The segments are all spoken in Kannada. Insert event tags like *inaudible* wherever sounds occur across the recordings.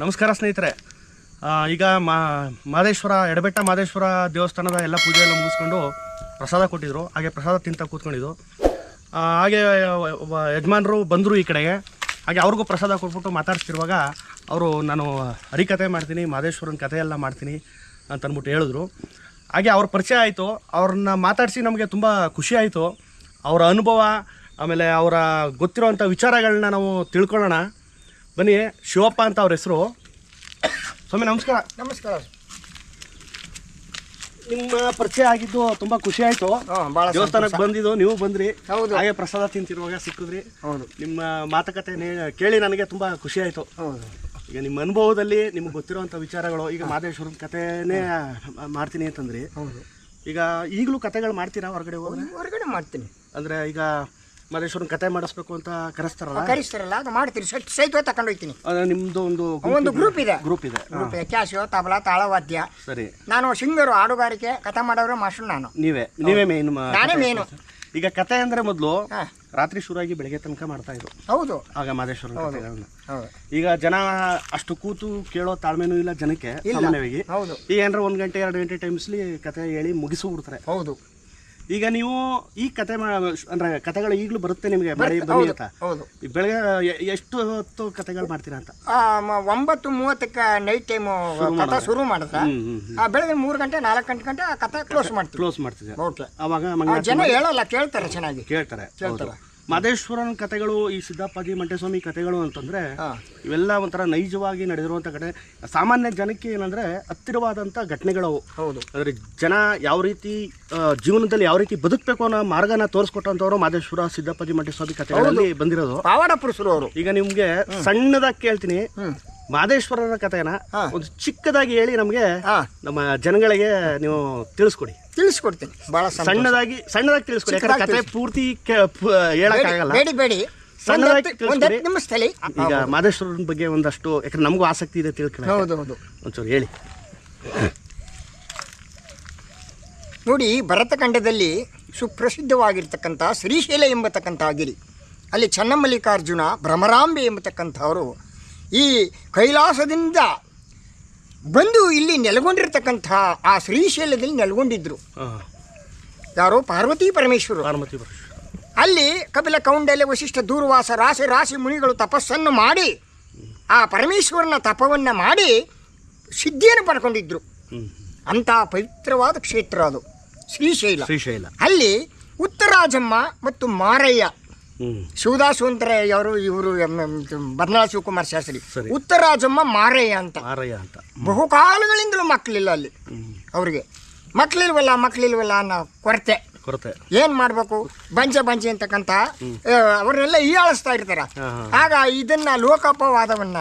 ನಮಸ್ಕಾರ ಸ್ನೇಹಿತರೆ. ಈಗ ಮಾ, ಮಾದೇಶ್ವರ, ಎಡಬೆಟ್ಟ ಮಾದೇಶ್ವರ ದೇವಸ್ಥಾನದ ಎಲ್ಲ ಪೂಜೆ ಎಲ್ಲ ಮುಗಿಸ್ಕೊಂಡು ಪ್ರಸಾದ ಕೊಟ್ಟಿದ್ರು. ಹಾಗೆ ಪ್ರಸಾದ ತಿಂತ ಕೂತ್ಕೊಂಡಿದ್ದು ಹಾಗೆ ಯಜಮಾನರು ಬಂದರು ಈ ಕಡೆಗೆ. ಹಾಗೆ ಅವ್ರಿಗೂ ಪ್ರಸಾದ ಕೊಟ್ಬಿಟ್ಟು ಮಾತಾಡ್ತಿರುವಾಗ ಅವರು, ನಾನು ಹರಿಕತೆ ಮಾಡ್ತೀನಿ, ಮಾದೇಶ್ವರನ ಕಥೆ ಎಲ್ಲ ಮಾಡ್ತೀನಿ ಅಂತ ಅಂದ್ಬಿಟ್ಟು ಹೇಳಿದ್ರು. ಹಾಗೆ ಅವ್ರ ಪರಿಚಯ ಆಯಿತು. ಅವ್ರನ್ನ ಮಾತಾಡಿಸಿ ನಮಗೆ ತುಂಬ ಖುಷಿ ಆಯಿತು. ಅವರ ಅನುಭವ, ಆಮೇಲೆ ಅವರ ಗೊತ್ತಿರೋವಂಥ ವಿಚಾರಗಳನ್ನ ನಾವು ತಿಳ್ಕೊಳ್ಳೋಣ. ಬನ್ನಿ ಶಿವಪ್ಪ ಅಂತ ಅವ್ರ ಹೆಸರು. ಸ್ವಾಮಿ ನಮಸ್ಕಾರ. ನಮಸ್ಕಾರ. ನಿಮ್ಮ ಪರಿಚಯ ಆಗಿದ್ದು ತುಂಬಾ ಖುಷಿ ಆಯ್ತು. ಭಾಳ ದೇವಸ್ಥಾನಕ್ಕೆ ಬಂದಿದ್ದು ನೀವು ಬಂದ್ರಿ. ಹೌದು. ಹಾಗೆ ಪ್ರಸಾದ ತಿಂತಿರುವಾಗ ಸಿಕ್ಕಿದ್ರಿ. ಹೌದು. ನಿಮ್ಮ ಮಾತುಕತೆ ನೇ- ಕೇಳಿ ನನಗೆ ತುಂಬಾ ಖುಷಿ ಆಯ್ತು. ಹೌದು. ಈಗ ನಿಮ್ಮ ಅನುಭವದಲ್ಲಿ ನಿಮ್ಗೆ ಗೊತ್ತಿರುವಂಥ ವಿಚಾರಗಳು ಈಗ ಮಾದೇಶ್ವರನ ಕಥೆನೇ ಮಾಡ್ತೀನಿ ಅಂತಂದ್ರಿ. ಹೌದು. ಈಗ ಈಗಲೂ ಕತೆಗಳು ಮಾಡ್ತೀರಾ ಹೊರಗಡೆ ಹೋದ್ರೆ? ಹೊರಗಡೆ ಮಾಡ್ತೀನಿ. ಅಂದ್ರೆ ಈಗ ಮಾದೇಶ್ವರನ ಕತೆ ಮಾಡಿಸ್ಬೇಕು ಅಂತ ಕರೆಸ್ತಾರಲ್ಲ? ಕರಿಸ್ತಾರಲ್ಲ ಅದು ಮಾಡ್ತೀನಿ. ಸೈಟ್ ಸೈಟ್ ತಗೊಂಡು ಹೋಗ್ತೀನಿ. ಅದು ನಿಮ್ದು ಒಂದು ಒಂದು ಗ್ರೂಪ್ ಇದೆ. ಗ್ರೂಪ್ ಇದೆ. ಗ್ರೂಪ್ ಇದೆ. ಕ್ಯಾಶು ತಬಲಾ ತಾಳವಾದ್ಯ. ಸರಿ. ನಾನು ಸಿಂಗರು ಹಾಡುಗಾರಿಕೆ ಕಥೆ ಮಾಡೋರು ಮಾಸ್ಟರ್ ನಾನು. ನೀವೇ ನೀವೇ ಮೇನ್ ನಾನೇ ಮೇನು ಈಗ ಕತೆ ಅಂದ್ರೆ ಮೊದಲು. ರಾತ್ರಿ ಶುರುವಾಗಿ ಬೆಳಗ್ಗೆ ತನಕ ಮಾಡ್ತಾ ಇದ್ರು ಹೌದು. ಆಗ ಮಾದೇಶ್ವರ ಈಗ ಜನ ಅಷ್ಟು ಕೂತು ಕೇಳೋ ತಾಳ್ಮೆನೂ ಇಲ್ಲ ಜನಕ್ಕೆ ಸಾಮಾನ್ಯವಾಗಿ. ಹೌದು. ಈಗ ಏನಾರ ಒಂದ್ ಗಂಟೆ ಎರಡು ಗಂಟೆ ಟೈಮ್ಸ್ಲಿ ಕತೆ ಹೇಳಿ ಮುಗಿಸ್ಬಿಡ್ತಾರೆ. ಹೌದು. ಈಗ ನೀವು ಈ ಕತೆ ಅಂದ್ರೆ ಕತೆಗಳು ಈಗಲೂ ಬರುತ್ತೆ ನಿಮಗೆ ಮಾಡಿ ಬನ್ನಿ ಹೌದು ಅಂತ. ಹೌದು. ಬೆಳಗ್ಗೆ ಎ- ಎಷ್ಟು ಹೊತ್ತು ಕತೆಗಳು ಮಾಡ್ತೀರಾ ಅಂತ? ಆ, ಮ- ಒಂಬತ್ತು ಮೂವತ್ತಕ್ಕೆ ನೈಟ್ ಟೈಮು ಕಥೆ ಶುರು ಮಾಡುತ್ತೆ ಹ್ಮ್ ಹ್ಮ್ ಆ, ಬೆಳಗ್ಗೆ ಮೂರು ಗಂಟೆ ನಾಲ್ಕು ಗಂಟೆ ಗಂಟೆ ಆ ಕಥೆ ಕ್ಲೋಸ್ ಮಾಡ್ತೀವಿ. ಕ್ಲೋಸ್ ಮಾಡ್ತೀವಿ. ಓಕೆ ಅವಾಗ ಜನ ಹೇಳಲ್ಲ ಕೇಳ್ತಾರೆ ಚೆನ್ನಾಗಿ. ಕೇಳ್ತಾರೆ ಕೇಳ್ತಾರೆ. ಮಾದೇಶ್ವರನ ಕಥೆಗಳು ಈ ಸಿದ್ದಪ್ಪಾಜಿ ಮಂಟೇಸ್ವಾಮಿ ಕತೆಗಳು ಅಂತಂದ್ರೆ. ಇವೆಲ್ಲ ಒಂಥರ ನೈಜವಾಗಿ ನಡೆದಿರುವಂತ ಕಡೆ ಸಾಮಾನ್ಯ ಜನಕ್ಕೆ ಏನಂದ್ರೆ ಹತ್ತಿರವಾದಂತ ಘಟನೆಗಳವು. ಹೌದು. ಅಂದ್ರೆ ಜನ ಯಾವ ರೀತಿ ಜೀವನದಲ್ಲಿ ಯಾವ ರೀತಿ ಬದುಕಬೇಕು ಅನ್ನೋ ಮಾರ್ಗನ ತೋರಿಸ್ಕೊಟ್ಟಂತವ್ರು ಮಾದೇಶ್ವರ ಸಿದ್ದಪ್ಪಾಜಿ ಮಂಟೇಸ್ವಾಮಿ ಕತೆಗಳಲ್ಲಿ ಬಂದಿರೋದು. ಪಾವಾಡ ಪುರುಷರು ಅವರು. ಈಗ ನಿಮ್ಗೆ ಸಣ್ಣದಾಗಿ ಕೇಳ್ತೀನಿ. ಮಾದೇಶ್ವರರ ಕಥೆನ ಒಂದು ಚಿಕ್ಕದಾಗಿ ಹೇಳಿ ನಮಗೆ ನಮ್ಮ ಜನಗಳಿಗೆ ನೀವು ತಿಳಿಸ್ಕೊಡಿ. ತಿಳಿಸ್ಕೊಡ್ತೀನಿ. ಭಾಳ ಸಣ್ಣದಾಗಿ ಸಣ್ಣದಾಗಿ ತಿಳಿಸ್ಕೊಡಿ. ಯಾಕಂದ್ರೆ ಕತೆ ಪೂರ್ತಿ ಹೇಳಕ್ಕಾಗಲ್ಲ ಬೇಡಿ ಬೇಡಿ ಸಣ್ಣದಾಗಿ ತಿಳಿಸ್ಕೊಡಿ. ನಿಮಿಷದಲ್ಲಿ ಈಗ ಮಾದೇಶ್ವರನ ಬಗ್ಗೆ ಒಂದಷ್ಟು ಯಾಕಂದ್ರೆ ನಮಗೂ ಆಸಕ್ತಿ ಇದೆ ತಿಳ್ಕೊಳ್ಳಿ ಹೌದು ಹೌದು. ಒಂಚೂರು ಹೇಳಿ. ನೋಡಿ ಭರತಖಂಡದಲ್ಲಿ ಸುಪ್ರಸಿದ್ಧವಾಗಿರ್ತಕ್ಕಂಥ ಶ್ರೀಶೈಲ ಎಂಬತಕ್ಕಂಥ ಗಿರಿ. ಅಲ್ಲಿ ಚನ್ನಮಲ್ಲಿಕಾರ್ಜುನ ಭ್ರಮರಾಂಬೆ ಎಂಬತಕ್ಕಂಥವರು ಈ ಕೈಲಾಸದಿಂದ ಬಂದು ಇಲ್ಲಿ ನೆಲೆಗೊಂಡಿರ್ತಕ್ಕಂಥ ಆ ಶ್ರೀಶೈಲದಲ್ಲಿ ನೆಲೆಗೊಂಡಿದ್ರು. ಯಾರೋ ಪಾರ್ವತಿ ಪರಮೇಶ್ವರರು ಪಾರ್ವತಿ ಅಲ್ಲಿ ಕಪಿಲ ಕೌಂಡಲ್ಯ ವಶಿಷ್ಠ ದೂರ್ವಾಸ ರಾಶಿ ರಾಶಿ ಮುನಿಗಳು ತಪಸ್ಸನ್ನು ಮಾಡಿ ಆ ಪರಮೇಶ್ವರನ ತಪವನ್ನು ಮಾಡಿ ಸಿದ್ಧಿಯನ್ನು ಪಡ್ಕೊಂಡಿದ್ರು. ಅಂತಹ ಅಂಥ ಪವಿತ್ರವಾದ ಕ್ಷೇತ್ರ ಅದು. ಶ್ರೀಶೈಲ. ಶ್ರೀಶೈಲ. ಅಲ್ಲಿ ಉತ್ತರಾಜಮ್ಮ ಮತ್ತು ಮಾರಯ್ಯ ಶಿವದಾಸವಂತರ ಅವರು ಇವರು ಬರ್ನಾಳ ಶಿವಕುಮಾರ್ ಶಾಸ್ತ್ರಿ. ಉತ್ತರಾಜಮ್ಮ ಮಾರಯ್ಯ ಅಂತ. ಮಾರಯ್ಯ ಅಂತ. ಬಹುಕಾಲಗಳಿಂದಲೂ ಮಕ್ಕಳಿಲ್ಲ ಅಲ್ಲಿ ಅವರಿಗೆ. ಮಕ್ಕಳಿಲ್ವಲ್ಲ ಮಕ್ಕಳಿಲ್ವಲ್ಲ ಅನ್ನೋ ಕೊರತೆ. ಕೊರತೆ. ಏನು ಮಾಡಬೇಕು? ಬಂಜೆ ಬಂಜೆ ಅಂತಕ್ಕಂತ ಅವ್ರನ್ನೆಲ್ಲ ಹೀಯಾಳಿಸ್ತಾ ಇರ್ತಾರ. ಆಗ ಇದನ್ನ ಲೋಕಪವಾದವನ್ನ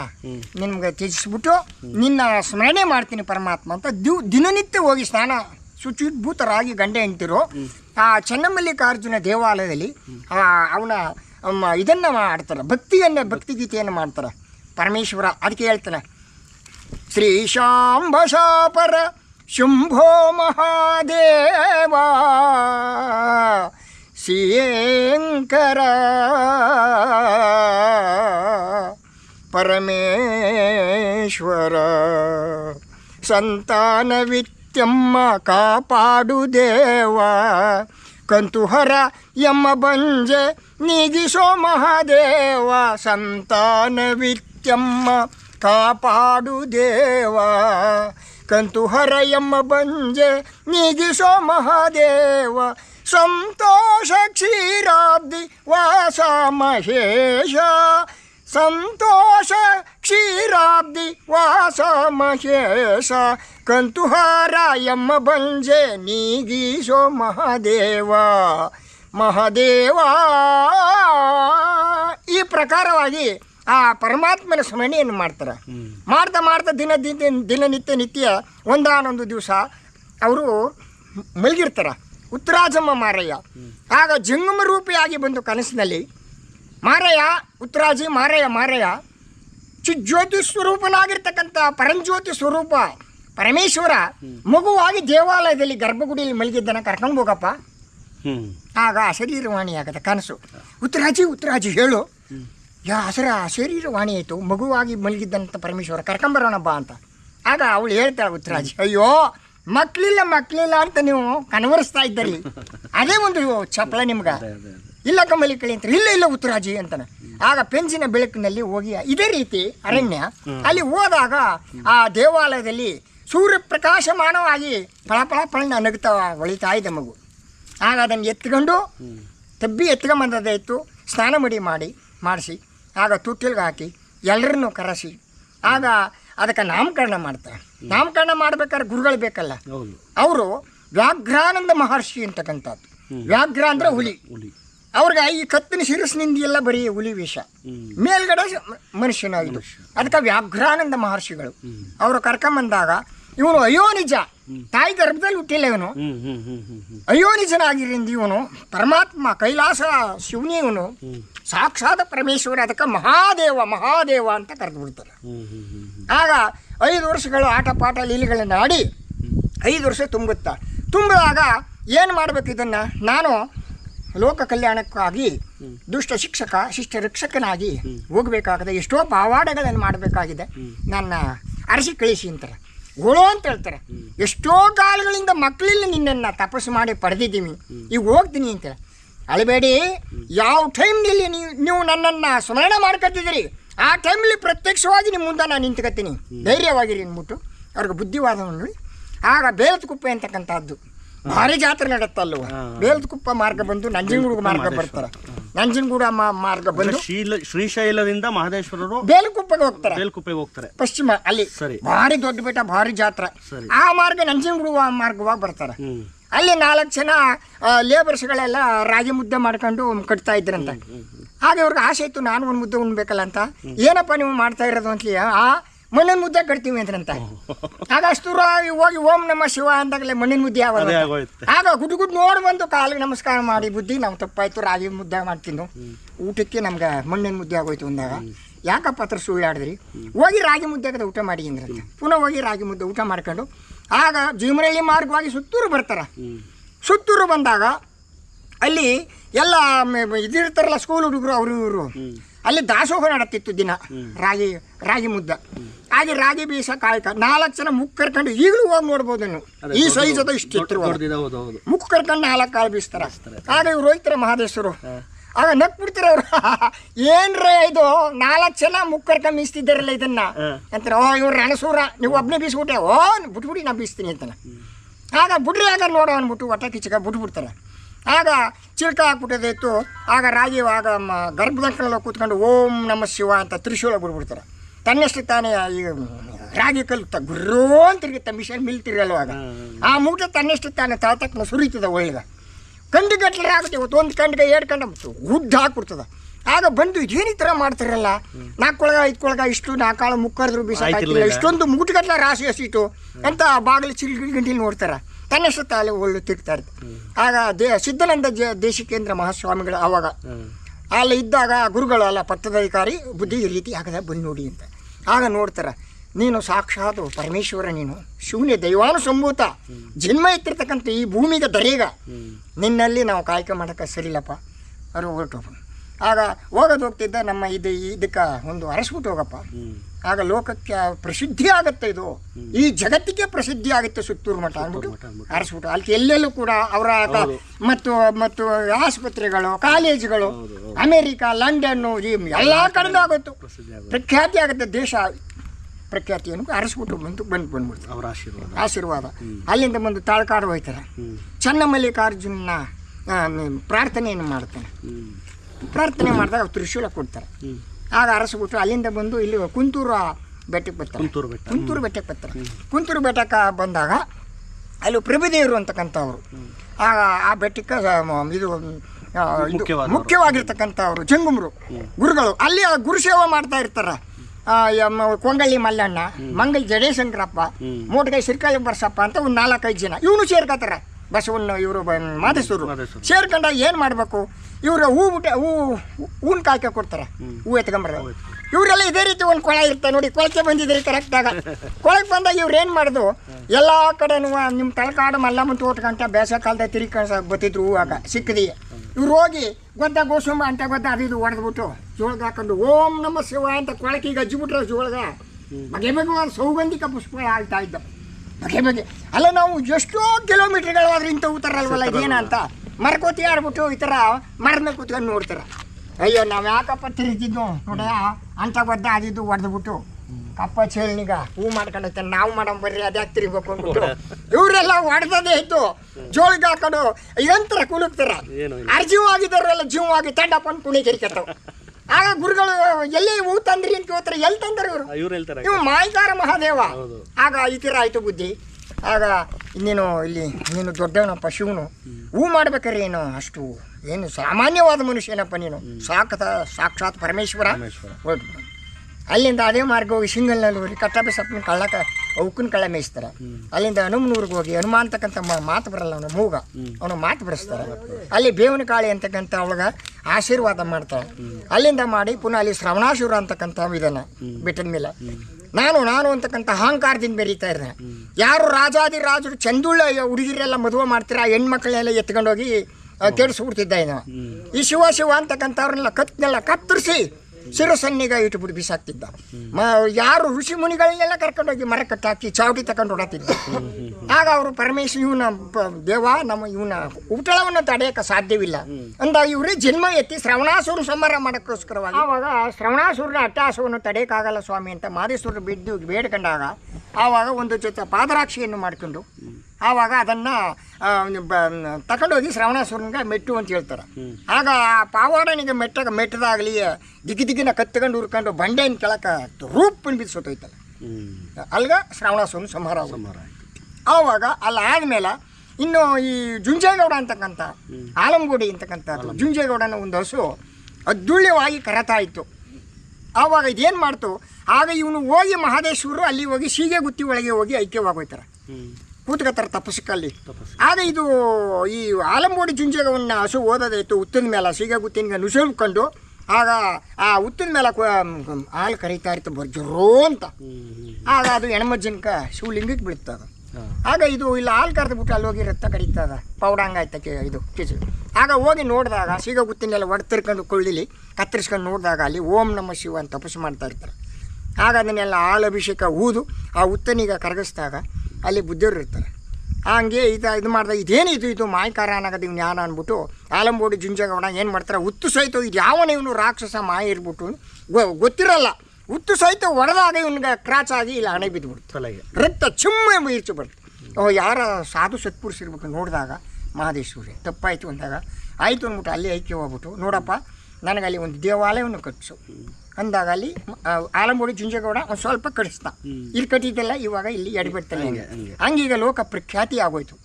ನಿಮ್ಗೆ ತ್ಯಜಿಸ್ಬಿಟ್ಟು ನಿನ್ನ ಸ್ಮರಣೆ ಮಾಡ್ತೀನಿ ಪರಮಾತ್ಮ ಅಂತ ದಿವ್ ದಿನನಿತ್ಯ ಹೋಗಿ ಸ್ನಾನ ಶುಚಿಭೂತರಾಗಿ ಗಂಡೆ ಹೆಂಡ್ತಿರು. ಆ ಚೆನ್ನಮಲ್ಲಿಕಾರ್ಜುನ ದೇವಾಲಯದಲ್ಲಿ ಅವನ ಇದನ್ನ ಮಾಡ್ತಾರೆ, ಭಕ್ತಿಯನ್ನ ಭಕ್ತಿ ಗೀತೆಯನ್ನು ಮಾಡ್ತಾರೆ. ಪರಮೇಶ್ವರ ಅದಕ್ಕೆ ಹೇಳ್ತಾನೆ, ಶ್ರೀ ಶಾಂಬಶಾಪರ ಶುಂಭೋ ಮಹಾದೇವ, ಶ್ರೀಯಂಕರ ಪರಮೇಶ್ವರ ಸಂತಾನವಿತ್ಯಮ್ಮ ಕಾಪಾಡು ದೇವ. ಕಂತುಹರ ಎಮ್ಮ ಬಂಜೆ ನೀಗಿಸೋ ಮಹಾದೇವ. ಸಂತಾನವಿತ್ಯಮ್ಮ ಕಾಪಾಡು ದೇವ. ಕಂತುಹರ ಎಮ್ಮ ಬಂಜೆ ನೀಗಿಸೋ ಮಹಾದೇವ. ಸಂತೋಷ ಕ್ಷೀರಾಬ್ದಿ ವಾಸ ಮಹೇಶ. ಸಂತೋಷ ಕ್ಷೀರಾಬ್ದಿ ವಾಸ ಮಹೇಶ ಕಂತುಹಾರ ಎಮ್ಮ ಬಂಜೆ ನೀಗೀಶೋ ಮಹಾದೇವ. ಮಹಾದೇವ ಈ ಪ್ರಕಾರವಾಗಿ ಆ ಪರಮಾತ್ಮನ ಸ್ಮರಣೆಯನ್ನು ಮಾಡ್ತಾರೆ. ಮಾಡ್ತಾ ಮಾಡ್ತಾ ದಿನ ದಿನ ದಿನನಿತ್ಯ ನಿತ್ಯ ಒಂದಾನೊಂದು ದಿವಸ ಅವರು ಮಲಗಿರ್ತಾರೆ. ಉತ್ತರಾಜಮ್ಮ ಮಾರಯ್ಯ. ಆಗ ಜಂಗಮ ರೂಪಿಯಾಗಿ ಬಂದು ಕನಸಿನಲ್ಲಿ ಮಾರಯ್ಯ ಉತ್ತರಾಜಿ ಮಾರಯ್ಯ ಮಾರಯ್ಯ ಚಿಜ್ಯೋತಿ ಸ್ವರೂಪನಾಗಿರ್ತಕ್ಕಂಥ ಪರಂಜ್ಯೋತಿ ಸ್ವರೂಪ ಪರಮೇಶ್ವರ ಮಗುವಾಗಿ ದೇವಾಲಯದಲ್ಲಿ ಗರ್ಭಗುಡಿಯಲ್ಲಿ ಮಲಗಿದ್ದನ್ನು ಕರ್ಕೊಂಡು ಹೋಗಪ್ಪ. ಆಗ ಶರೀರವಾಣಿ ಆಗದ ಕನಸು. ಉತ್ತರಾಜಿ ಉತ್ತರಾಜಿ ಹೇಳು. ಯಾ ಹಸರ ಶರೀರವಾಣಿ ಆಯಿತು. ಮಗುವಾಗಿ ಮಲಗಿದ್ದಂಥ ಪರಮೇಶ್ವರ ಕರ್ಕೊಂಬರೋಣಪ್ಪ ಅಂತ. ಆಗ ಅವಳು ಹೇಳ್ತಾಳೆ ಉತ್ತರಾಜಿ ಅಯ್ಯೋ ಮಕ್ಕಳಿಲ್ಲ ಮಕ್ಕಳಿಲ್ಲ ಅಂತ ನೀವು ಕನವರಿಸ್ತಾ ಇದ್ದರಿ. ಅದೇ ಒಂದು ಚಪ್ಪಳ ನಿಮ್ಗೆ. ಇಲ್ಲ ಕಮಲಿ ಕಳಿ ಅಂತ. ಇಲ್ಲ ಇಲ್ಲ ಉತ್ತರಾಜಿ ಅಂತಾನೆ. ಆಗ ಪೆಂಚಿನ ಬೆಳಕಿನಲ್ಲಿ ಹೋಗಿ ಇದೇ ರೀತಿ ಅರಣ್ಯ. ಅಲ್ಲಿ ಹೋದಾಗ ಆ ದೇವಾಲಯದಲ್ಲಿ ಸೂರ್ಯ ಪ್ರಕಾಶಮಾನವಾಗಿ ಫಳ ಫಳ ಫಳನ ನಗುತ್ತಾ ಹೊಳಿತಾ ಇದೆ ಮಗು. ಆಗ ಅದನ್ನು ಎತ್ಕೊಂಡು ತಬ್ಬಿ ಎತ್ಕೊಂಬಂದದಾಯಿತು ಸ್ನಾನ ಮಡಿ ಮಾಡಿ ಮಾಡಿಸಿ. ಆಗ ತುಟ್ಟಿಲ್ಗೆ ಹಾಕಿ ಎಲ್ಲರನ್ನೂ ಕರೆಸಿ. ಆಗ ಅದಕ್ಕೆ ನಾಮಕರಣ ಮಾಡ್ತಾರೆ. ನಾಮಕರಣ ಮಾಡ್ಬೇಕಾದ್ರೆ ಗುರುಗಳು ಬೇಕಲ್ಲ. ಅವರು ವ್ಯಾಘ್ರಾನಂದ ಮಹರ್ಷಿ ಅಂತಕ್ಕಂಥದ್ದು. ವ್ಯಾಘ್ರ ಅಂದರೆ ಹುಲಿ. ಹುಲಿ. ಅವ್ರಿಗೆ ಈ ಕತ್ತಿನ ಶಿರಸ್ನಿಂದ ಎಲ್ಲ ಬರೀ ಹುಲಿ ವಿಷ. ಮೇಲ್ಗಡೆ ಮನುಷ್ಯನಾಗಿದ್ದು. ಅದಕ್ಕೆ ವ್ಯಾಘ್ರಾನಂದ ಮಹರ್ಷಿಗಳು. ಅವರು ಕರ್ಕೊಂಬಂದಾಗ ಇವನು ಅಯೋನಿಜ. ತಾಯಿ ಗರ್ಭದಲ್ಲಿ ಹುಟ್ಟಿಲ್ಲ ಇವನು ಅಯ್ಯೋ ಅಯೋನಿಜನಾಗಿರಿಂದ ಇವನು ಪರಮಾತ್ಮ ಕೈಲಾಸ ಶಿವನೇ ಇವನು ಸಾಕ್ಷಾತ್ ಪರಮೇಶ್ವರ ಅದಕ್ಕೆ ಮಹಾದೇವ ಮಹಾದೇವ ಅಂತ ಕರೆದು ಬಿಡ್ತಾರೆ. ಆಗ ಐದು ವರ್ಷಗಳು ಆಟ ಪಾಠ ಲೀಲೆಗಳನ್ನು ಆಡಿ ಐದು ವರ್ಷ ತುಂಬುತ್ತಾ. ತುಂಬಿದಾಗ ಏನು ಮಾಡಬೇಕು ಇದನ್ನು? ನಾನು ಲೋಕ ಕಲ್ಯಾಣಕ್ಕಾಗಿ ದುಷ್ಟ ಶಿಕ್ಷಕ ಶಿಷ್ಟ ರಕ್ಷಕನಾಗಿ ಹೋಗಬೇಕಾಗದೆ ಎಷ್ಟೋ ಪಾವಾಡಗಳನ್ನು ಮಾಡಬೇಕಾಗಿದೆ. ನನ್ನ ಅರಸಿ ಕಳಿಸಿ ಅಂತಾರೆ. ಹೋಳು ಅಂತ ಹೇಳ್ತಾರೆ. ಎಷ್ಟೋ ಕಾಲಗಳಿಂದ ಮಕ್ಕಳಿಲ್ಲ ನಿನ್ನನ್ನು ತಪಸ್ಸು ಮಾಡಿ ಪಡೆದಿದ್ದೀವಿ. ಈಗ ಹೋಗ್ತೀನಿ ಅಂತ ಅಳಬೇಡಿ. ಯಾವ ಟೈಮ್ನಲ್ಲಿ ನೀವು ನೀವು ನನ್ನನ್ನು ಸ್ಮರಣೆ ಮಾಡ್ಕೊತಿದ್ದೀರಿ ಆ ಟೈಮ್ಲಿ ಪ್ರತ್ಯಕ್ಷವಾಗಿ ನಿಮ್ಮ ಮುಂದೆ ನಾನು ನಿಂತ್ಕೊತೀನಿ. ಧೈರ್ಯವಾಗಿರಿ ಅಂದ್ಬಿಟ್ಟು ಅವ್ರಿಗೆ ಬುದ್ಧಿವಾದವನ್ನು ಆಗ ಬೇಲದ ಕುಪ್ಪೆ ಅಂತಕ್ಕಂಥದ್ದು. ಭಾರಿ ಜಾತ್ರೆ ನಡತ್ತ ಬೇಲದ ಕುಪ್ಪ ಮಾರ್ಗ ಬಂದು ನಂಜನಗೂಡು ಮಾರ್ಗ ಬರ್ತಾರೆ. ನಂಜನಗೂಡ ಮಾರ್ಗ ಬಂದು ಶೀಲ ಶ್ರೀಶೈಲದಿಂದ ಮಹದೇಶ್ವರರು ಬೇಲಕುಪ್ಪಗೆ ಹೋಗ್ತಾರೆ. ಬೇಲ್ಕುಪ್ಪೆಗೆ ಹೋಗ್ತಾರೆ. ಪಶ್ಚಿಮ ಅಲ್ಲಿ ಸರಿ. ಭಾರಿ ದೊಡ್ಡ ಬೆಟ್ಟ ಭಾರಿ ಜಾತ್ರೆ. ಆ ಮಾರ್ಗ ನಂಜನಗೂಡು ಮಾರ್ಗವಾಗಿ ಬರ್ತಾರೆ. ಅಲ್ಲಿ ನಾಲ್ಕು ಜನ ಲೇಬರ್ಸ್ಗಳೆಲ್ಲ ರಾಗಿ ಮುದ್ದೆ ಮಾಡ್ಕೊಂಡು ಕಟ್ತಾ ಇದ್ರಂತ. ಹಾಗೆ ಅವ್ರಿಗೆ ಆಸೆ ಇತ್ತು ನಾನು ಒಂದು ಮುದ್ದೆ ಉಣ್ಬೇಕಲ್ಲ ಅಂತ. ಏನಪ್ಪ ನೀವು ಮಾಡ್ತಾ ಇರೋದು ಅಂತ ಆ ಮಣ್ಣಿನ ಮುದ್ದೆ ಕಟ್ತೀವಿ ಅಂದ್ರಂತ. ಆಗ ಅಷ್ಟು ಹೋಗಿ ಓಂ ನಮ ಶಿವ ಅಂದಾಗಲೇ ಮಣ್ಣಿನ ಮುದ್ದೆ ಆಗೋಯ್ತು. ಆಗ ಗುಡ್ ಗುಡ್ ನೋಡಿ ಬಂದು ಕಾಲಿಗೆ ನಮಸ್ಕಾರ ಮಾಡಿ ಬುದ್ಧಿ ನಾವು ತಪ್ಪಾಯ್ತು ರಾಗಿ ಮುದ್ದೆ ಮಾಡ್ತೀನಿ. ಊಟಕ್ಕೆ ನಮ್ಗೆ ಮಣ್ಣಿನ ಮುದ್ದೆ ಆಗೋಯ್ತು ಅಂದಾಗ. ಯಾಕಪ್ಪ ಹತ್ರ ಸುಳ್ಳಾಡಿದ್ರಿ? ಹೋಗಿ ರಾಗಿ ಮುದ್ದೆ ಕಡೆ ಊಟ ಮಾಡಿ ಅಂದ್ರಂತೆ. ಪುನಃ ಹೋಗಿ ರಾಗಿ ಮುದ್ದೆ ಊಟ ಮಾಡ್ಕೊಂಡು ಆಗ ಜೀಮರಳ್ಳಿ ಮಾರ್ಗವಾಗಿ ಸುತ್ತೂರು ಬರ್ತಾರೆ. ಸುತ್ತೂರು ಬಂದಾಗ ಅಲ್ಲಿ ಎಲ್ಲ ಇದಿರ್ತಾರಲ್ಲ ಸ್ಕೂಲ್ ಹುಡುಗರು ಅವರು ಇವರು. ಅಲ್ಲಿ ದಾಸೋಹ ನಡತ್ತಿತ್ತು ದಿನ. ರಾಗಿ ರಾಗಿ ಮುದ್ದ. ಹಾಗೆ ರಾಗಿ ಬೀಸ ಕಾಯಕ ನಾಲ್ಕು ಜನ ಮುಕ್ ಕರ್ಕೊಂಡು ಈಗಲೂ ಹೋಗಿ ನೋಡ್ಬೋದು ನೀವು ಈ ಸೈಜ್ ಅದ ಇಷ್ಟು ಮುಕ್ ಕರ್ಕೊಂಡು ನಾಲ್ಕು ಕಾಳು ಬೀಸ್ತಾರ. ಆಗ ಇವ್ರು ಹೋಯ್ತಾರ ಮಹಾದೇಶ್ವರು ಆಗ ನಕ್ ಬಿಡ್ತಾರ ಅವರು. *laughs* ಏನ್ರೇ ಇದು ನಾಲ್ಕು ಜನ ಮುಕ್ ಕರ್ಕೊಂಡು ಬೀಸ್ತಿದ್ದಾರಲ್ಲ ಇದನ್ನ. ಅಂತಾರೆ ಓ ಇವ್ರು ರಣಸೂರ ನೀವು ಒಬ್ಬನೇ ಬೀಸ್ಬಿಟ್ಟೆ ಓ ಬಿಟ್ಬಿಡಿ ನಾ ಬೀಸ್ತೀನಿ ಅಂತಾನೆ. ಆಗ ಬಿಡ್ರಿ ಆಗ ನೋಡೋ ಅನ್ಬಿಟ್ಟು ಹೊಟ್ಟೆ ಕಿಚ್ಚಕ ಬಿಟ್ಬಿಡ್ತಾರೆ ಆಗ ಚಿಲ್ಕ ಹಾಕ್ಬಿಟ್ಟದಿತ್ತು ಆಗ ರಾಗಿ ಆಗ ಮ- ಗರ್ಭದಂಕನೆಲ್ಲ ಕೂತ್ಕೊಂಡು ಓಂ ನಮ್ಮ ಶಿವ ಅಂತ ತ್ರಿಶೂಲ ಬಿಡ್ಬಿಡ್ತಾರೆ ತನ್ನಷ್ಟು ತಾನೇ ಈ ರಾಗಿ ಕಲ್ತ ಗುರ್ರೋ ಅಂತ ತಿರುಗುತ್ತೆ ಮಿಷನ್ ಮಿಲ್ ತಿರುಗಲ್ವಾಗ ಆ ಮೂಟ ತನ್ನಷ್ಟು ತಾನೇ ತಾತಕ್ಕನ ಸುರಿತದ ಒಳಗೆ. ಕಂಡು ಗಟ್ಟಲೆ ಆಗುತ್ತೆ ಇವತ್ತು ಒಂದು ಕಂಡಿಗೆ ಎರಡು ಕಂಡ ಉದ್ದ ಹಾಕ್ಬಿಡ್ತದ. ಆಗ ಬಂದು ಇದೇನು ಈ ಥರ ಮಾಡ್ತಾರಲ್ಲ? ನಾಲ್ಕೊಳಗ ಐದ್ಕೊಳಗ ಇಷ್ಟು ನಾಲ್ಕಾಳು ಮುಕ್ಕರಿದ್ರು ಬಿಸಾಕಿಲ್ಲ ಇಷ್ಟೊಂದು ಮುಗುಟ್ಗಟ್ಲೆ ರಾಶಿ ಹಸಿಟ್ಟು ಅಂತ ಬಾಗಿಲು ಚಿಲ್ಗಿಲ್ ಗಂಟಿಲಿ ನೋಡ್ತಾರೆ. ತನ್ನಷ್ಟು ತಾಲೆ ಒಳ್ಳೆ ಇತ್ತು ಆಗ ದೇ ಸಿದ್ಧಾನಂದ ಜ ದೇಶಿಕೇಂದ್ರ ಮಹಾಸ್ವಾಮಿಗಳು ಆವಾಗ ಅಲ್ಲಿ ಇದ್ದಾಗ ಗುರುಗಳು, ಅಲ್ಲ ಬುದ್ಧಿ ಈ ರೀತಿ ಆಗದ ಬಂದು ನೋಡಿ ಅಂತ. ಆಗ ನೋಡ್ತಾರೆ, ನೀನು ಸಾಕ್ಷಾತ್ ಪರಮೇಶ್ವರ, ನೀನು ಶಿವನೇ ದೈವಾನುಸಂಭೂತ. ಜನ್ಮ ಎತ್ತಿರ್ತಕ್ಕಂಥ ಈ ಭೂಮಿಗೆ ದರೇಗ. ನಿನ್ನಲ್ಲಿ ನಾವು ಕಾಯ್ಕೆ ಮಾಡೋಕ್ಕೆ ಸರಿಲ್ಲಪ್ಪ ಅವರು ಹೊರಟು ಆಗ ಹೋಗೋದು ಹೋಗ್ತಿದ್ದ ನಮ್ಮ ಇದು ಇದಕ್ಕೆ ಒಂದು ಅರಸ್ಬಿಟ್ಟು ಹೋಗಪ್ಪ. ಆಗ ಲೋಕಕ್ಕೆ ಪ್ರಸಿದ್ಧಿ ಆಗುತ್ತೆ ಇದು. ಈ ಜಗತ್ತಿಗೆ ಪ್ರಸಿದ್ಧಿ ಆಗುತ್ತೆ ಸುತ್ತೂರು ಮಠ ಅಂದ್ಬಿಟ್ಟು ಅರಸ್ಬಿಟ್ಟು ಅಲ್ಲಿ ಎಲ್ಲೆಲ್ಲೂ ಕೂಡ ಅವರ ಮತ್ತು ಮತ್ತು ಆಸ್ಪತ್ರೆಗಳು ಕಾಲೇಜುಗಳು ಅಮೇರಿಕ ಲಂಡನ್ನು ಈ ಎಲ್ಲ ಕಡೆನೂ ಆಗುತ್ತೆ. ಪ್ರಖ್ಯಾತಿ ಆಗುತ್ತೆ ದೇಶ. ಪ್ರಖ್ಯಾತಿಯನ್ನು ಅರಸ್ಬಿಟ್ಟು ಬಂದು ಬಂದು ಬಂದ್ಬಿಡ್ತು ಅವರ ಆಶೀರ್ವಾದ. ಆಶೀರ್ವಾದ. ಅಲ್ಲಿಂದ ಬಂದು ತಾಳ್ಕಾಡು ಹೋಯ್ತಾರೆ. ಚನ್ನಮಲ್ಲಿಕಾರ್ಜುನ ಪ್ರಾರ್ಥನೆಯನ್ನು ಮಾಡ್ತಾನೆ. ಪ್ರಾರ್ಥನೆ ಮಾಡಿದಾಗ ಅವ್ರು ತ್ರಿಶೂಲ ಕೊಡ್ತಾರೆ. ಆಗ ಅರಸ್ಬಿಟ್ಟು ಅಲ್ಲಿಂದ ಬಂದು ಇಲ್ಲಿ ಕುಂತೂರು ಬೆಟ್ಟಕ್ಕೆ ಬರ್ತಾರೆ. ಕುಂತೂರು ಬೆಟ್ಟ. ಕುಂತೂರು ಬೆಟ್ಟಕ್ಕೆ ಬರ್ತಾರೆ. ಕುಂತೂರು ಬೆಟ್ಟಕ್ಕೆ ಬಂದಾಗ ಅಲ್ಲಿ ಪ್ರಭುದೇವರು ಅಂತಕ್ಕಂಥವ್ರು. ಆಗ ಆ ಬೆಟ್ಟಕ್ಕೆ ಇದು ಮುಖ್ಯವಾಗಿರ್ತಕ್ಕಂಥವ್ರು ಜಂಗುಮರು ಗುರುಗಳು. ಅಲ್ಲಿ ಗುರು ಸೇವೆ ಮಾಡ್ತಾ ಇರ್ತಾರೆ. ಕೊಂಗಳ್ಳಿ ಮಲ್ಲಣ್ಣ ಮಂಗಲ್ ಜಡೇಶಂಕರಪ್ಪ ಮೋಟಗೈ ಸಿರ್ಕಾಳಿ ಬರ್ಸಪ್ಪ ಅಂತ ಒಂದು ನಾಲ್ಕೈದು ಜನ. ಇವನು ಸೇರ್ಕೊತಾರೆ. ಬಸವಣ್ಣ ಇವರು ಮಾದೇಶ್ವರು ಸೇರ್ಕೊಂಡ ಸೇರ್ಕೊಂಡಾಗ ಏನು ಮಾಡಬೇಕು? ಇವರು ಹೂ ಬಿಟ್ಟೆ ಹೂ ಹೂನ್ ಕಾಯ್ಕೆ ಕೊಡ್ತಾರೆ. ಹೂ ಎತ್ಕೊಂಬರ ಇವರೆಲ್ಲ ಇದೇ ರೀತಿ ಒಂದು ಕೊಳ ಇರ್ತಾರೆ ನೋಡಿ ಕೊಳಕ್ಕೆ ಬಂದಿದ್ರಿ ಕರೆಕ್ಟಾಗ *laughs* ಕೊಳಕ್ಕೆ ಬಂದಾಗ ಇವ್ರು ಏನು ಮಾಡೋದು? ಎಲ್ಲ ಕಡೆನೂ ನಿಮ್ಮ ತಳಕಾಡು ಮಲ್ಲಮ್ಮ ತೋಟಕಂಟ ಬೇಸ ಕಾಲದಾಗ ತಿರುಗಿ ಬತ್ತಿದ್ರು ಹೂವಾಗ ಸಿಕ್ಕದಿ. ಇವ್ರು ಹೋಗಿ ಗೊತ್ತ ಗೋಸುಂಬ ಅಂತ ಗೊತ್ತ ಅದು ಇದು ಹೊಡೆದ್ಬಿಟ್ಟು ಜೋಳಗ ಹಾಕೊಂಡು ಓಂ ನಮ್ಮ ಶಿವ ಅಂತ ಕೊಳಕಿಗೆ ಗಜ್ಜಿಬಿಟ್ರೆ ಜೋಳಗ. ಮಗೆ ಒಂದು ಸೌಗಂಧಿಕ ಪುಷ್ಪ ಆಳ್ತಾ ಇದ್ದ. ಬಗೆ ಬಗೆ ಅಲ್ಲ ನಾವು ಎಷ್ಟೋ ಕಿಲೋಮೀಟರ್ಗಳು ಆದ್ರೆ ಇಂಥ ಉತ್ತರಲ್ವಲ್ಲ ಏನಂತ ಅಂತ ಮರ್ಕೋತಿ ಆಡ್ಬಿಟ್ಟು ಈ ಥರ ಮರದ ಕೂತ್ಕೊಂಡು ನೋಡ್ತಾರೆ. ಅಯ್ಯೋ ನಾವು ಯಾಕಪ್ಪ ತಿರುಗಿದ್ದು ನೋಡ ಅಂತ ಬದ್ದ ಅದಿದ್ದು ಹೊಡೆದ್ಬಿಟ್ಟು ಕಪ್ಪ ಚೇಳ್ನಿಗ ಹೂ ಮಾಡ್ಕೊಂಡೈತೆ ನಾವು ಮಾಡಮ್ ಬರ್ರಿ ಅದ್ಯಾಕೆ ತಿರುಗಬೇಕು ಅಂದ್ಬಿಟ್ಟು. ಇವರೆಲ್ಲ ಹೊಡೆದದೇ ಇತ್ತು ಜೋಳಿಗೆ ಹಾಕೊಂಡು ಎಂತರ ಕುಲುಕ್ತಾರ ಏನು ಅರ್ಜೀವಾಗಿದ್ದಾರೆಲ್ಲ ಜೀವವಾಗಿ ತಂಡಪ್ಪನ್ ಕುಣಿ ಕೆರಿಕತ್ತವ ಆಗ ಗುರುಗಳು ಎಲ್ಲಿ ಹೂ ತಂದ್ರಿ ಅಂತ ಕೇಳ್ತಾರೆ ಎಲ್ಲಿ ತಂದ್ರೆ ಇವರು? ಇವ್ರು ಹೇಳ್ತಾರೆ ಇವು ಮಾಯ್ಕಾರ ಮಹಾದೇವ. ಹೌದು. ಆಗ ಈ ಥರ ಆಯ್ತು ಬುದ್ಧಿ. ಆಗ ನೀನು ಇಲ್ಲಿ ನೀನು ದೊಡ್ಡವನಪ್ಪ ಪಶುವನು. ಹೂ ಮಾಡ್ಬೇಕಾರೆ ಏನು ಅಷ್ಟು? ಏನು ಸಾಮಾನ್ಯವಾದ ಮನುಷ್ಯನಪ್ಪ ನೀನು. ಸಾಕತ ಸಾಕ್ಷಾತ್ ಪರಮೇಶ್ವರ. ಪರಮೇಶ್ವರ. ಅಲ್ಲಿಂದ ಅದೇ ಮಾರ್ಗ ಹೋಗಿ ಸಿಂಗಲ್ನಲ್ಲಿ ಹೋಗಿ ಕಟ್ಟಬೆ ಸಪ್ಪನ ಕಳ್ಳಕ ಅವಕ್ಕನ ಕಳ್ಳ ಮೇಯಿಸ್ತಾರೆ. ಅಲ್ಲಿಂದ ಹನುಮನೂರಿಗೆ ಹೋಗಿ ಹನುಮ ಅಂತಕ್ಕಂಥ ಮಾತು ಬರಲ್ಲ ಅವನು ಮೂಗ. ಅವನು ಮಾತು ಬರೆಸ್ತಾರೆ. ಅಲ್ಲಿ ಬೇವಿನ ಕಾಳಿ ಅಂತಕ್ಕಂಥ ಅವಳಗ ಆಶೀರ್ವಾದ ಮಾಡ್ತಾಳೆ. ಅಲ್ಲಿಂದ ಮಾಡಿ ಪುನಃ ಅಲ್ಲಿ ಶ್ರವಣಾಶೂರ ಅಂತಕ್ಕಂಥ ವಿಧಾನ ಬಿಟ್ಟಿನ ಮೇಲೆ. ನಾನು ನಾನು ಅಂತಕ್ಕಂಥ ಅಹಂಕಾರದಿಂದ ಬೆರೀತಾ ಇದ್ದೆ ಯಾರು ರಾಜಾದಿ ರಾಜರು ಚಂದುಳ್ಳ ಹುಡುಗಿರೆಲ್ಲ ಮದುವೆ ಮಾಡ್ತೀರಾ ಹೆಣ್ಮಕ್ಳನ್ನೆಲ್ಲ ಎತ್ಕೊಂಡೋಗಿ ಕೆಡಿಸ್ಬಿಡ್ತಿದ್ದ ಇನ್ನು ಈ ಶಿವ ಶಿವ ಅಂತಕ್ಕಂಥವ್ರನ್ನೆಲ್ಲ ಕತ್ತನೆಲ್ಲ ಕತ್ತರಿಸಿ ಶಿರಸನ್ನಿಗ ಇಟ್ಬಿಟ್ಟು ಬಿಸಾಕ್ತಿದ್ದ. ಮ, ಯಾರು ಋಷಿ ಮುನಿಗಳನ್ನೆಲ್ಲ ಕರ್ಕೊಂಡೋಗಿ ಮರ ಕಟ್ಟಾಕಿ ಚಾವಟಿ ತಗೊಂಡು ಹೊಡತಿದ್ದ ಆಗ ಅವರು ಪರಮೇಶ್ವರ ಇವನ ದೇವ, ನಮ್ಮ ಇವನ ಉಪಟಳವನ್ನು ತಡೆಯಕ್ಕೆ ಸಾಧ್ಯವಿಲ್ಲ. ಅಂದ ಇವ್ರೆ ಜನ್ಮ ಎತ್ತಿ ಶ್ರವಣಾಸುರ ಸಂಹಾರ ಮಾಡೋಕ್ಕೋಸ್ಕರವಾಗಿ ಆವಾಗ ಶ್ರವಣಾಸುರನ ಅಟ್ಟಾಸವನ್ನು ತಡೆಯಕ್ಕಾಗಲ್ಲ ಸ್ವಾಮಿ ಅಂತ ಮಾದೇಶ್ವರ ಬಿದ್ದು ಬೇಡ್ಕೊಂಡಾಗ ಆವಾಗ ಒಂದು ಜೊತೆ ಪಾದರಾಕ್ಷಿಯನ್ನು ಮಾಡ್ಕೊಂಡು ಆವಾಗ ಅದನ್ನು ತಗೊಂಡೋಗಿ ಶ್ರವಣಾಸುರನಿಗೆ ಮೆಟ್ಟು ಅಂತ ಹೇಳ್ತಾರೆ. ಆಗ ಆ ಪಾವಾಡನಿಗೆ ಮೆಟ್ಟಾಗ ಮೆಟ್ಟದಾಗಲಿ ದಿಗಿ ದಿಗಿನ ಕತ್ಕೊಂಡು ಹುರ್ಕೊಂಡು ಬಂಡೆನ ಕೆಳಕ ರೂಪನ ಬಿದ್ದು ಸೋತೋಯ್ತಲ್ಲ ಹ್ಮ್. ಅಲ್ಗ ಶ್ರವಣಾಸುರನ ಸಂಹಾರ. ಸಂಹಾರ ಆವಾಗ ಅಲ್ಲಿ ಆದಮೇಲೆ ಇನ್ನು ಈ ಜುಂಜೇಗೌಡ ಅಂತಕ್ಕಂಥ ಆಲಂಗೋಡಿ ಅಂತಕ್ಕಂಥ ಜುಂಜೇಗೌಡನ ಒಂದು ಹಸು ಅದ್ದುಳ್ಯವಾಗಿ ಕರತಾ ಇತ್ತು. ಆವಾಗ ಇದೇನು ಮಾಡ್ತು? ಆಗ ಇವನು ಹೋಗಿ ಮಹದೇಶ್ವರರು ಅಲ್ಲಿ ಹೋಗಿ ಸೀಗೆ ಗುತ್ತಿ ಒಳಗೆ ಹೋಗಿ ಐಕ್ಯವಾಗೋಯ್ತಾರೆ. ಕೂತ್ಕೋತಾರೆ ತಪಸ್ಸಕ್ಕಲ್ಲಿ. ಆದರೆ ಆಗ ಇದು ಈ ಆಲಂಬೋಡಿ ಜುಂಜಗವನ್ನು ಹಸು ಓದೋದಾಯಿತು ಉತ್ತಿನ ಮೇಲೆ ಸೀಗೆ ಗುತ್ತಿನ ನುಸುಳ್ಕೊಂಡು ಆಗ ಆ ಉತ್ತಿನ ಮೇಲೆ ಹಾಲು ಕರೀತಾ ಇತ್ತು ಬರ್ಜರೋ ಅಂತ. ಆಗ ಅದು ಹೆಣ್ಮಜ್ಜನ್ಕ ಶಿವಲಿಂಗಕ್ಕೆ ಬಿಡ್ತದೆ. ಆಗ ಇದು ಇಲ್ಲಿ ಹಾಲು ಕರೆದ್ಬಿಟ್ಟು ಅಲ್ಲಿ ಹೋಗಿ ರಕ್ತ ಕರೀತದ. ಪೌಡಂಗ ಆಯ್ತಕ್ಕೆ ಇದು ಕಿಚು ಆಗ ಹೋಗಿ ನೋಡಿದಾಗ ಸೀಗ ಗುತ್ತಿನೆಲ್ಲ ಒಡ್ತಿರ್ಕೊಂಡು ಕೊಳ್ಳಿಲಿ ಕತ್ತರಿಸ್ಕೊಂಡು ನೋಡಿದಾಗ ಅಲ್ಲಿ ಓಂ ನಮ್ಮ ಶಿವ ಅಂತ ತಪಸ್ಸು ಮಾಡ್ತಾ ಇರ್ತಾರೆ. ಆಗ ಅದನ್ನೆಲ್ಲ ಹಾಲು ಅಭಿಷೇಕ ಊದು ಆ ಉತ್ತನಿಗ ಕರಗಿಸಿದಾಗ ಅಲ್ಲಿ ಬುದ್ಧಿಯವರು ಇರ್ತಾರೆ. ಹಂಗೆ ಇದು ಇದು ಮಾಡ್ದೆ ಇದೇನಿದು ಇದು? ಮಾಯಕಾರ ಅನ್ನೋದು ಇವ್ನು ಯಾನ ಅಂದ್ಬಿಟ್ಟು ಆಲಂಬೋಡಿ ಜುಂಜಗೌಡ ಏನು ಮಾಡ್ತಾರೆ? ಉತ್ತು ಸಹಿತ ಇದು ಯಾವನ ಇವನು ರಾಕ್ಷಸ ಮಾಯ ಇರ್ಬಿಟ್ಟು ಗೊತ್ತಿರಲ್ಲ. ಉತ್ತು ಸಹಿತ ಒಡೆದಾಗ ಇವನಿಗೆ ಕ್ರಾಚ್ ಆಗಿ ಇಲ್ಲಿ ಹಣೆ ಬಿದ್ದುಬಿಡ್ತು ತಲೆಗೆ. ರಕ್ತ ಚುಮ್ಮ ಈರ್ಚು ಬರ್ತದೆ ಓ ಯಾರ ಸಾಧು ಸತ್ಪುರುಷ ಇರ್ಬೇಕು ನೋಡಿದಾಗ ಮಹದೇಶ್ವರಿ ತಪ್ಪಾಯಿತು ಅಂದಾಗ ಆಯಿತು ಅಂದ್ಬಿಟ್ಟು ಅಲ್ಲಿ ಐಕ್ಯ ಹೋಗ್ಬಿಟ್ಟು ನೋಡಪ್ಪ ನನಗೆ ಅಲ್ಲಿ ಒಂದು ದೇವಾಲಯವನ್ನು ಕಟ್ಟಿಸು ಅಂದಾಗ ಅಲ್ಲಿ ಆಲಂಬೋಡಿ ಜುಂಜೇಗೌಡ ಒಂದು ಸ್ವಲ್ಪ ಕಟ್ಟಿಸ್ದ ಇಲ್ಲಿ ಕಟ್ಟಿದ್ದೆಲ್ಲ ಇವಾಗ ಇಲ್ಲಿ ಎಡಬಿಡ್ತಾನೆ ಹಂಗೆ, ಹಂಗೆ. ಹಂಗೀಗ ಲೋಕ ಪ್ರಖ್ಯಾತಿ ಆಗೋಯ್ತು.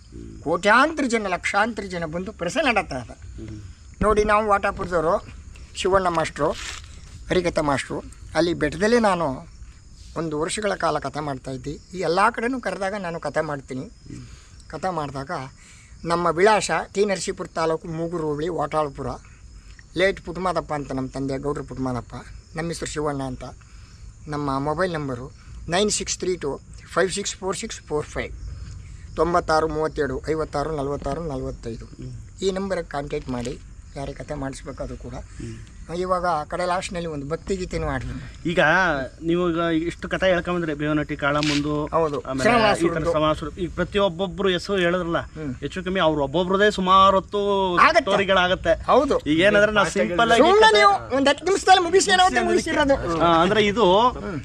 ಕೋಟ್ಯಾಂತರ ಜನ ಲಕ್ಷಾಂತರ ಜನ ಬಂದು ಪ್ರಸನ್ನ ನಡೀತಾ ನೋಡಿ ನಾವು ವಾಟಾಪುರದವರು ಶಿವಣ್ಣ ಮಾಸ್ಟ್ರು ಹರಿಕಥ ಮಾಸ್ಟ್ರು ಅಲ್ಲಿ ಬೆಟ್ಟದಲ್ಲೇ ನಾನು ಒಂದು ವರ್ಷಗಳ ಕಾಲ ಕಥೆ ಮಾಡ್ತಾಯಿದ್ದೆ ಈ ಎಲ್ಲ ಕಡೆನೂ ಕರೆದಾಗ ನಾನು ಕಥೆ ಮಾಡ್ತೀನಿ. ಕಥೆ ಮಾಡಿದಾಗ ನಮ್ಮ ವಿಳಾಸ ಟಿ ನರಸೀಪುರ ತಾಲೂಕು ಮೂಗೂರು ಹೋಬಳಿ ವಾಟಾಳಪುರ. ಲೇಟ್ ಪುಟ್ಮಾದಪ್ಪ ಅಂತ ನಮ್ಮ ತಂದೆ ಗೌಡ್ರ ಪುಟ್ಮಾದಪ್ಪ, ನಮ್ಮ ಹೆಸರು ಶಿವಣ್ಣ ಅಂತ. ನಮ್ಮ mobile number nine six three two five six four six four five. ತೊಂಬತ್ತಾರು ಮೂವತ್ತೇಳು, ಐವತ್ತಾರು, ನಲ್ವತ್ತಾರು, ನಲ್ವತ್ತೈದು. ಈ ನಂಬರಿಗೆ ಕಾಂಟ್ಯಾಕ್ಟ್ ಮಾಡಿ ಯಾರೇ ಕತೆ ಮಾಡಿಸ್ಬೇಕು ಅದು ಕೂಡ. ಇವಾಗ ಆ ಕಡೆ ಲಾಸ್ಟ್ನಲ್ಲಿ ಒಂದು ಭಕ್ತಿ ಗೀತೆನೂ ಮಾಡಿದ್ರು ಈಗ ನೀವು ಈಗ ಇಷ್ಟು ಕಥೆ ಹೇಳ್ಕೊಂಬಂದ್ರೆ ಬೇವನಟ್ಟಿ ಕಾಳಮುಂದು ಹೌದು. ಆಮೇಲೆ ಈ ಥರ ಶ್ರವಣಾಸುರದ್ದು. ಸಮಾಸುರ. ಈಗ ಪ್ರತಿಯೊಬ್ಬೊಬ್ರು ಹೆಸರು ಹೇಳಿದ್ರಲ್ಲ ಹೆಚ್ಚು ಕಮ್ಮಿ ಅವ್ರು ಒಬ್ಬೊಬ್ರದೇ ಸುಮಾರು ಹೊತ್ತು ಆಗತ್ತೆ. ಸ್ಟೋರಿಗಳಾಗತ್ತೆ ಹೌದು. ಈಗ ಏನಂದ್ರೆ ನಾವು ಸಿಂಪಲ್ ಆಗಿ ಒಂದು ಹತ್ತು ನಿಮಿಷದಲ್ಲಿ ಮುಗಿಸಿರೋದು ಅಂದ್ರೆ ಇದು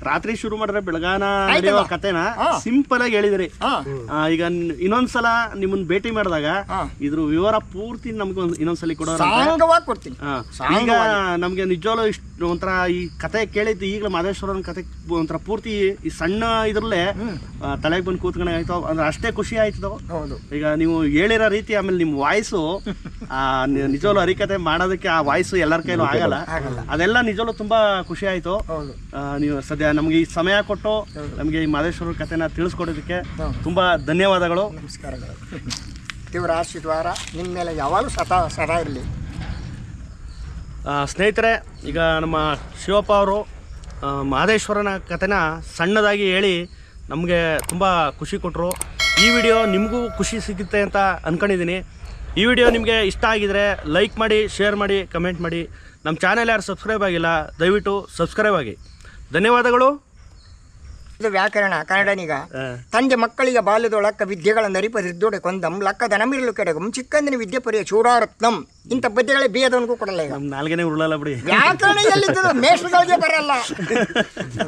ರಾತ್ರಿ ಶುರು ಮಾಡಿದ್ರೆ ಬೆಳಗಾನ ನಡೆಯುವ ಕಥೆನ ಸಿಂಪಲ್ ಆಗಿ ಹೇಳಿದ್ರಿ. ಈಗ ಇನ್ನೊಂದ್ಸಲ ನಿಮ್ಮನ್ನ ಭೇಟಿ ಮಾಡಿದಾಗ. ಇದ್ರ ವಿವರ ಪೂರ್ತಿ ನಮ್ಗೆ ಒಂದ್- ಇನ್ನೊಂದ್ಸಲಿ ಕೊಡೋ ಸಾಂಗವಾಗಿ ಕೊಡ್ತೀನಿ. ಈಗ ನಮ್ಗೆ ನಿಜವಾಗ್ಲೂ ಇಷ್ಟು ಒಂಥರ ಈ ಕತೆ ಕೇಳಿದ್ದು ಈಗಲೂ ಮಾದೇಶ್ವರನ ಕತೆ ಒಂಥರ ಪೂರ್ತಿ ಈ ಸಣ್ಣ ಇದ್ರಲ್ಲೇ ತಲೆಗೆ ಬಂದು ಕೂತ್ಕೊಂಡ ಆಯ್ತು ಅಂದ್ರೆ ಅಷ್ಟೇ ಖುಷಿ ಆಯ್ತು ಹೌದು. ಈಗ ನೀವು ಹೇಳಿರೋ ರೀತಿ ಆಮೇಲೆ ನಿಮ್ಮ ವಾಯ್ಸು ನಿಜವಾಗ್ಲೂ ಹರಿಕತೆ ಮಾಡೋದಕ್ಕೆ ಆ ವಾಯ್ಸು ಎಲ್ಲರ ಕೈಲೂ ಆಗಲ್ಲ. ಅದೆಲ್ಲ ನಿಜವಾಗ್ಲೂ ತುಂಬಾ ಖುಷಿ ಆಯ್ತು. ನೀವು ಸದ್ಯ ನಮಗೆ ಈ ಸಮಯ ಕೊಟ್ಟು ನಮಗೆ ಈ ಮಾದೇಶ್ವರ ಕಥೆನ ತಿಳಿಸ್ಕೊಡೋದಕ್ಕೆ. ತುಂಬಾ ಧನ್ಯವಾದಗಳು. ನಮಸ್ಕಾರಗಳು. ದೇವರ ಆಶೀರ್ವಾದ. ನಿಮ್ಮ ಮೇಲೆ ಯಾವಾಗಲೂ ಸದಾ ಸದಾ ಇರಲಿ. ಸ್ನೇಹಿತರೆ, ಈಗ ನಮ್ಮ ಶಿವಪ್ಪ ಅವರು ಮಹದೇಶ್ವರನ ಕಥೆನ ಸಣ್ಣದಾಗಿ ಹೇಳಿ ನಮಗೆ ತುಂಬ ಖುಷಿ ಕೊಟ್ಟರು ಈ ವಿಡಿಯೋ ನಿಮಗೂ ಖುಷಿ ಸಿಗುತ್ತೆ ಅಂತ ಅಂದ್ಕೊಂಡಿದ್ದೀನಿ ಈ ವಿಡಿಯೋ ನಿಮಗೆ ಇಷ್ಟ ಆಗಿದರೆ ಲೈಕ್ ಮಾಡಿ, ಶೇರ್ ಮಾಡಿ, ಕಮೆಂಟ್ ಮಾಡಿ. ನಮ್ಮ ಚಾನೆಲ್ ಯಾರು ಸಬ್ಸ್ಕ್ರೈಬ್ ಆಗಿಲ್ಲ, ದಯವಿಟ್ಟು ಸಬ್ಸ್ಕ್ರೈಬ್ ಆಗಿ. ಧನ್ಯವಾದಗಳು. ಇದು ವ್ಯಾಕರಣ ಕನ್ನಡನಿಗ. ತಂದೆ ಮಕ್ಕಳಿಗೆ ಬಾಲ್ಯದೊಳಕ್ಕ ವಿದ್ಯೆಗಳನ್ನು ಅರಿಪರಿದ್ದೋಡೆ ಕೊಂದಂ ಲಕ್ಕದ ನಮಿರಲು ಕೆಡಗಂ ಚಿಕ್ಕಂದಿನ ವಿದ್ಯೆ ಪರಿಯ ಚೂಡಾರತ್ನಂ. ಇಂಥ ಪದ್ಯಗಳೇ ಬೇಯದವನಿಗೂ ಕೊಡಲ್ಲ ಈಗ. ನಾಲ್ಗೆನೇ ಉರುಳಲ್ಲ ಬಿಡಿ. ವ್ಯಾಕರಣ ಎಲ್ಲಿದ್ದದು? ಮೇಷಗಳಿಗೆ ಬರಲ್ಲ. *laughs*